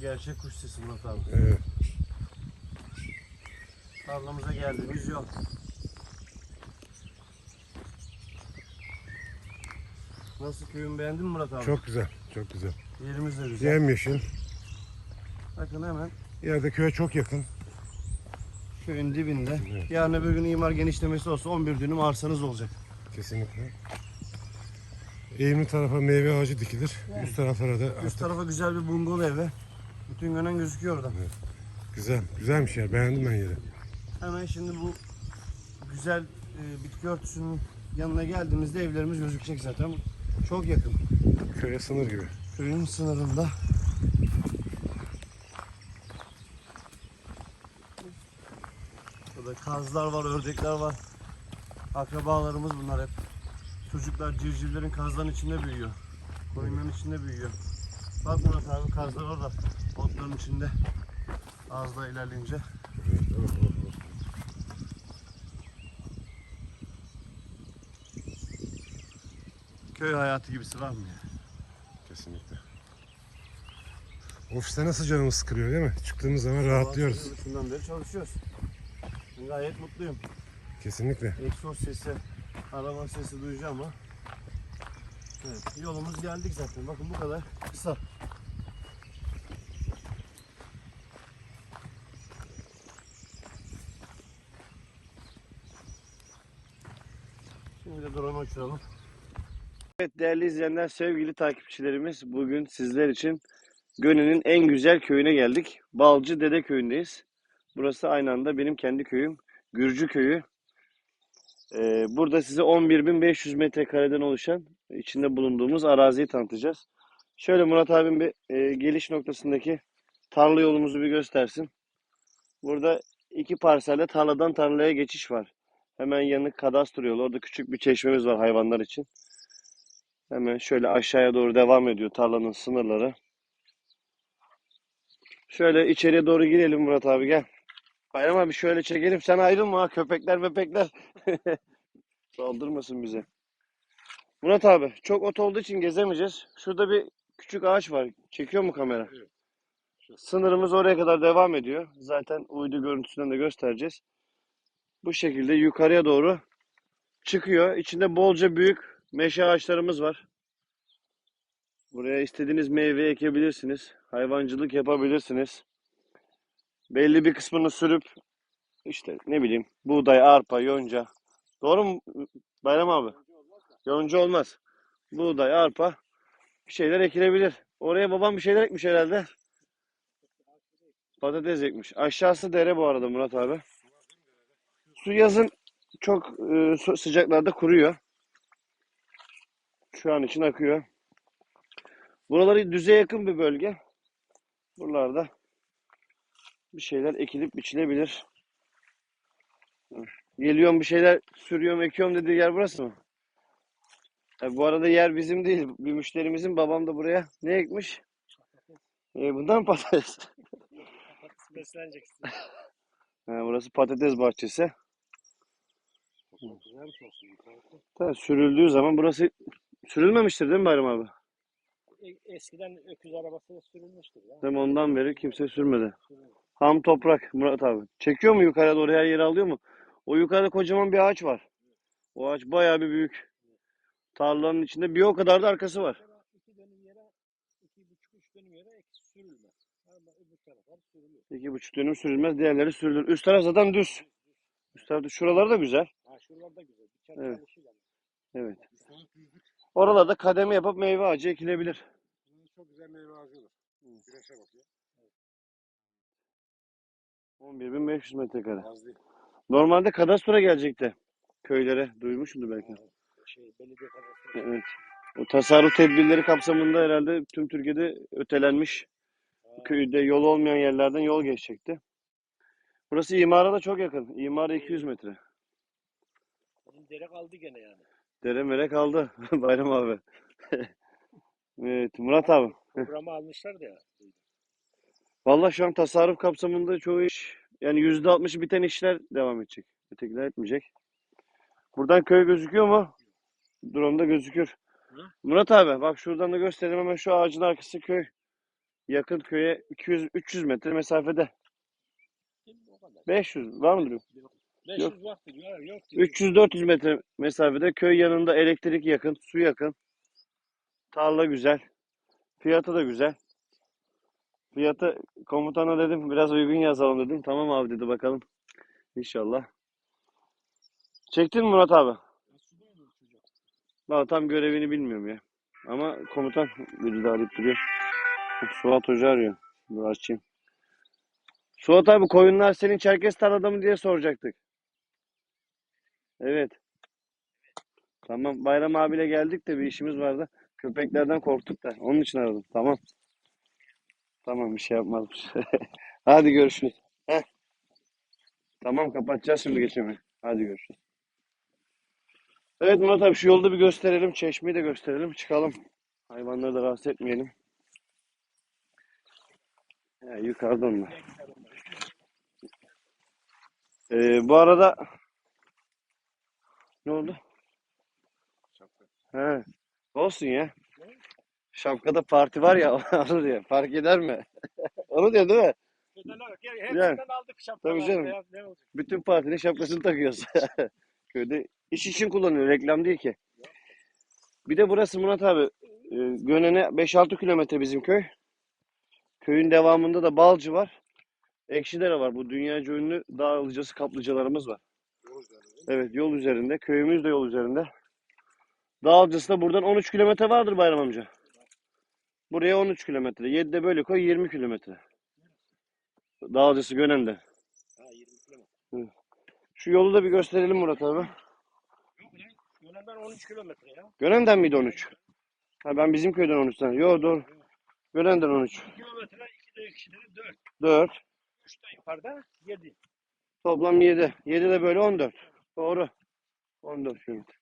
Gerçek kuş sesi Murat abi. Evet. Tarlamıza geldiğimiz yol. Nasıl köyün beğendin mi Murat abi? Çok güzel. Çok güzel. Yerimiz de güzel. Yemyeşil. Bakın hemen Yerde köye çok yakın. köyün dibinde. Evet. Yarın öbür gün imar genişlemesi olsa 11 dönüm arsanız olacak. Kesinlikle. Eğimli tarafa meyve ağacı dikilir. Üst taraflara da Üst artık tarafa güzel bir bungalov evi. Bütün gönen gözüküyor oradan. güzel. Güzelmiş yer. Beğendim ben yeri. Hemen şimdi bu güzel e, bitki örtüsünün yanına geldiğimizde evlerimiz gözükecek zaten. Çok yakın. Köye sınır gibi. Köyün sınırında. Burada kazlar var, ördekler var. Akrabalarımız bunlar hep. Çocuklar civcivlerin kazların içinde büyüyor. Koyunların içinde büyüyor. Bak Murat abi kazlar orada. Otların içinde. Az daha ilerleyince. Evet. Köy hayatı gibisi var mı ya? Kesinlikle. Ofiste nasıl canımız sıkılıyor değil mi? Çıktığımız zaman rahatlıyoruz. Şundan beri çalışıyoruz. Ben gayet mutluyum. Kesinlikle. Egzoz sesi, araba sesi duyacağım ama Evet, yolumuz geldik zaten. Bakın bu kadar kısa. Şimdi de drone uçuralım. Evet değerli izleyenler, sevgili takipçilerimiz bugün sizler için Gönen'in en güzel köyüne geldik. Balcı Dede köyündeyiz. Burası aynı anda benim kendi köyüm. Gürcü köyü. Ee, burada size 11.500 metrekareden oluşan içinde bulunduğumuz araziyi tanıtacağız. Şöyle Murat abim bir e, geliş noktasındaki tarla yolumuzu bir göstersin. Burada iki parselde tarladan tarlaya geçiş var. Hemen yanı kadastro yolu. Orada küçük bir çeşmemiz var hayvanlar için. Hemen şöyle aşağıya doğru devam ediyor tarlanın sınırları. Şöyle içeriye doğru girelim Murat abi gel. Bayram abi şöyle çekelim sen ayrılma ha köpekler mepekler. Saldırmasın bize. Murat abi çok ot olduğu için gezemeyeceğiz. Şurada bir küçük ağaç var. Çekiyor mu kamera? Sınırımız oraya kadar devam ediyor. Zaten uydu görüntüsünden de göstereceğiz. Bu şekilde yukarıya doğru çıkıyor. İçinde bolca büyük meşe ağaçlarımız var. Buraya istediğiniz meyve ekebilirsiniz. Hayvancılık yapabilirsiniz. Belli bir kısmını sürüp işte ne bileyim buğday, arpa, yonca. Doğru mu Bayram abi? Yonca olmaz. Buğday, arpa bir şeyler ekilebilir. Oraya babam bir şeyler ekmiş herhalde. Patates ekmiş. Aşağısı dere bu arada Murat abi. Su yazın çok e, sıcaklarda kuruyor. Şu an için akıyor. Buraları düze yakın bir bölge. Buralarda bir şeyler ekilip biçilebilir. Geliyorum bir şeyler sürüyorum, ekiyorum dediği yer burası mı? E, bu arada yer bizim değil. Bir müşterimizin babam da buraya ne ekmiş? E, bundan patates. besleneceksin. Ha, burası patates bahçesi. Tabii sürüldüğü zaman burası sürülmemiştir değil mi Bayram abi? E- Eskiden öküz arabası sürülmüştür ya. Değil mi? Ondan beri kimse sürmedi. Ham toprak Murat abi. Çekiyor mu yukarıya doğru her yeri alıyor mu? O yukarıda kocaman bir ağaç var. O ağaç bayağı bir büyük. Tarlanın içinde bir o kadar da arkası var. İki dönüm yere, iki buçuk dönüm yere sürülmez. İki buçuk dönüm sürülmez. Diğerleri sürülür. Üst taraf zaten düz. Üst taraf düz. Şuraları da güzel. Ha şuralar da güzel. Bir kere Evet. Evet. Oralarda kademe yapıp meyve ağacı ekilebilir. Çok güzel meyve ağacı olur. Güneşe bakıyor. 11.500 metrekare. Az değil. Normalde kadastroya gelecekti. Köylere. Duymuşsundur belki. Şey, belediye kazası. Evet. O tasarruf tedbirleri kapsamında herhalde tüm Türkiye'de ötelenmiş. Köyde yol olmayan yerlerden yol geçecekti. Burası imara da çok yakın. İmara 200 metre. Dere kaldı gene yani. Dere mere kaldı Bayram abi. evet Murat abi. Programı almışlar da ya. Vallahi şu an tasarruf kapsamında çoğu iş yani %60'ı biten işler devam edecek. Ötekiler etmeyecek. Buradan köy gözüküyor mu? Drone'da gözükür. Hı? Murat abi bak şuradan da göstereyim hemen şu ağacın arkası köy. yakın köye 200-300 metre mesafede. Şimdi o kadar. 500 var mıdır? 500 vakti diyor. Yok. 300-400 metre mesafede köy yanında elektrik yakın, su yakın. Tarla güzel. Fiyatı da güzel. Fiyatı komutana dedim biraz uygun yazalım dedim. Tamam abi dedi bakalım. İnşallah. Çektin mi Murat abi? Valla tam görevini bilmiyorum ya. Ama komutan biri de arayıp duruyor. Suat Hoca arıyor. Dur açayım. Suat abi koyunlar senin Çerkez tarlada mı diye soracaktık. Evet. Tamam Bayram abiyle geldik de bir işimiz vardı. Köpeklerden korktuk da onun için aradım. Tamam. Tamam bir şey yapmazmış. Hadi görüşürüz. Heh. Tamam kapatacağız şimdi geçemeyi. Hadi görüşürüz. Evet Murat abi şu yolda bir gösterelim. Çeşmeyi de gösterelim. Çıkalım. Hayvanları da rahatsız etmeyelim. Ya, yukarıda onlar. Ee, bu arada ne oldu? He. Olsun ya. Şapkada parti var ya onu diyor. Fark eder mi? onu diyor değil mi? Hepsinden aldık şapkaları. Tabii canım. beyaz ne olacak? Bütün partinin şapkasını takıyoruz. Köyde iş için kullanıyor. Reklam değil ki. Bir de burası Murat abi. e, Gönen'e 5-6 kilometre bizim köy. Köyün devamında da Balcı var. Ekşidere var. Bu dünyaca ünlü dağ alıcısı kaplıcalarımız var. Evet yol üzerinde. Köyümüz de yol üzerinde. Dağ alıcısı da buradan 13 kilometre vardır Bayram amca. Buraya 13 kilometre. 7'de böyle koy 20 kilometre. Dağ alıcısı Gönen'de. Ha 20 kilometre. Şu yolu da bir gösterelim Murat abi. Yok lan. Yönenden 13 kilometre ya. Gönen'den miydi 13? Ha ben bizim köyden 13'ten. Yo dur. Gönen'den 13. 2 kilometre 2 de kişileri 4. 4. 3 de yukarıda 7. Toplam 7. 7 de böyle 14. Doğru. 14 kilometre.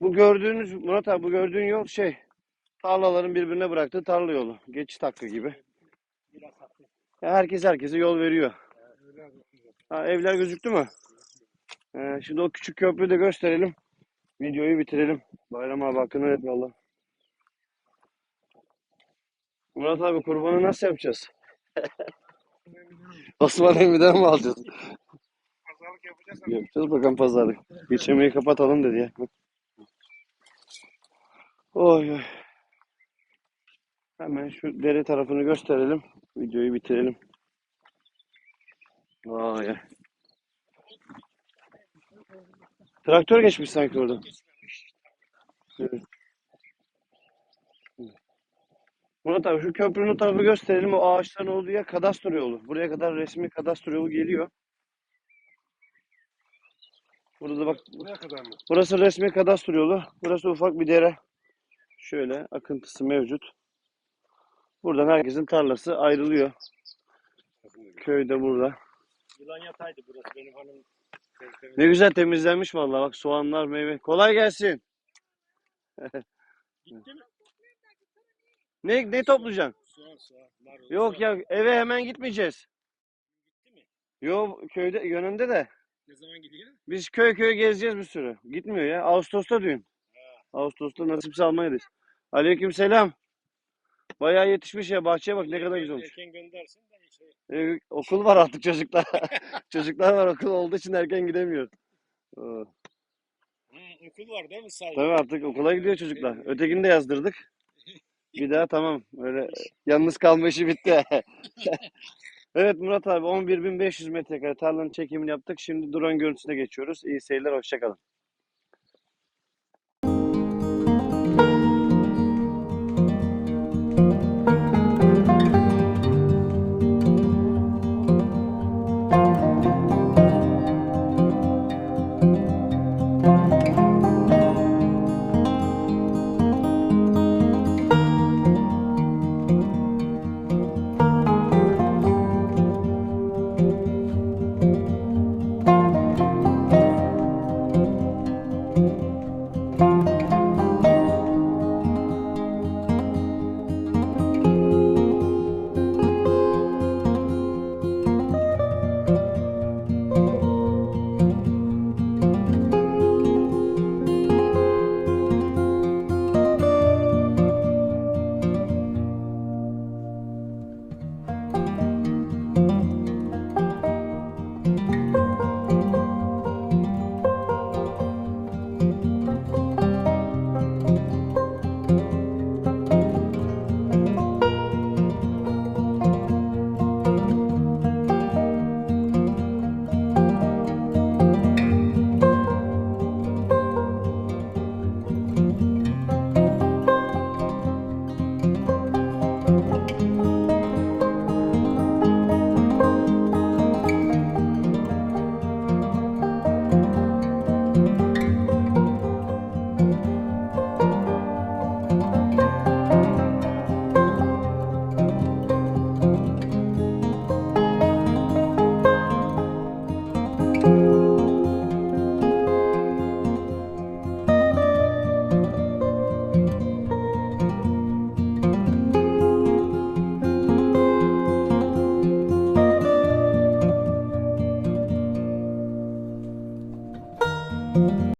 Bu gördüğünüz Murat abi bu gördüğün yol şey tarlaların birbirine bıraktığı tarla yolu. Geçiş hakkı gibi. Ya herkes herkese yol veriyor. Ha, evler gözüktü mü? Ee, şimdi o küçük köprüyü de gösterelim. Videoyu bitirelim. Bayram abi hakkını et valla. Murat abi kurbanı nasıl yapacağız? Osman Emmi'den mi alacağız? Yapacağız Yapacağız bakalım pazarlık. Geçemeyi kapatalım dedi ya. Oy oy. Hemen şu dere tarafını gösterelim. Videoyu bitirelim. Vay. Traktör geçmiş sanki orada. Murat abi şu köprünün tarafı gösterelim. O ağaçların olduğu yer kadastro yolu. Buraya kadar resmi kadastro yolu geliyor. Burada da bak Buraya kadar mı? Burası resmi kadastro yolu. Burası ufak bir dere. Şöyle akıntısı mevcut. Buradan herkesin tarlası ayrılıyor. Köy de burada. Yılan yataydı burası benim hanım. Ne güzel temizlenmiş vallahi. Bak soğanlar, meyve. Kolay gelsin. Gitti mi? Ne ne toplayacaksın? Soğan soğan. Marul. Yok soğan. ya eve hemen gitmeyeceğiz. Gitti mi? Yok köyde yönünde de. Ne zaman gidiyor? Biz köy köy gezeceğiz bir sürü. Gitmiyor ya. Ağustos'ta düğün. Ağustos'ta nasipse almayız. Aleyküm selam. Bayağı yetişmiş ya. Bahçeye bak ne kadar güzel olmuş. Erken göndersin de şey. Ee, okul var artık çocuklar. çocuklar var okul olduğu için erken gidemiyor. Ee, okul var değil mi say? Tabii artık okula gidiyor çocuklar. Ötekini de yazdırdık. Bir daha tamam. Öyle yalnız kalma işi bitti. Evet Murat abi 11.500 metrekare tarlanın çekimini yaptık. Şimdi drone görüntüsüne geçiyoruz. İyi seyirler, hoşçakalın. kalın.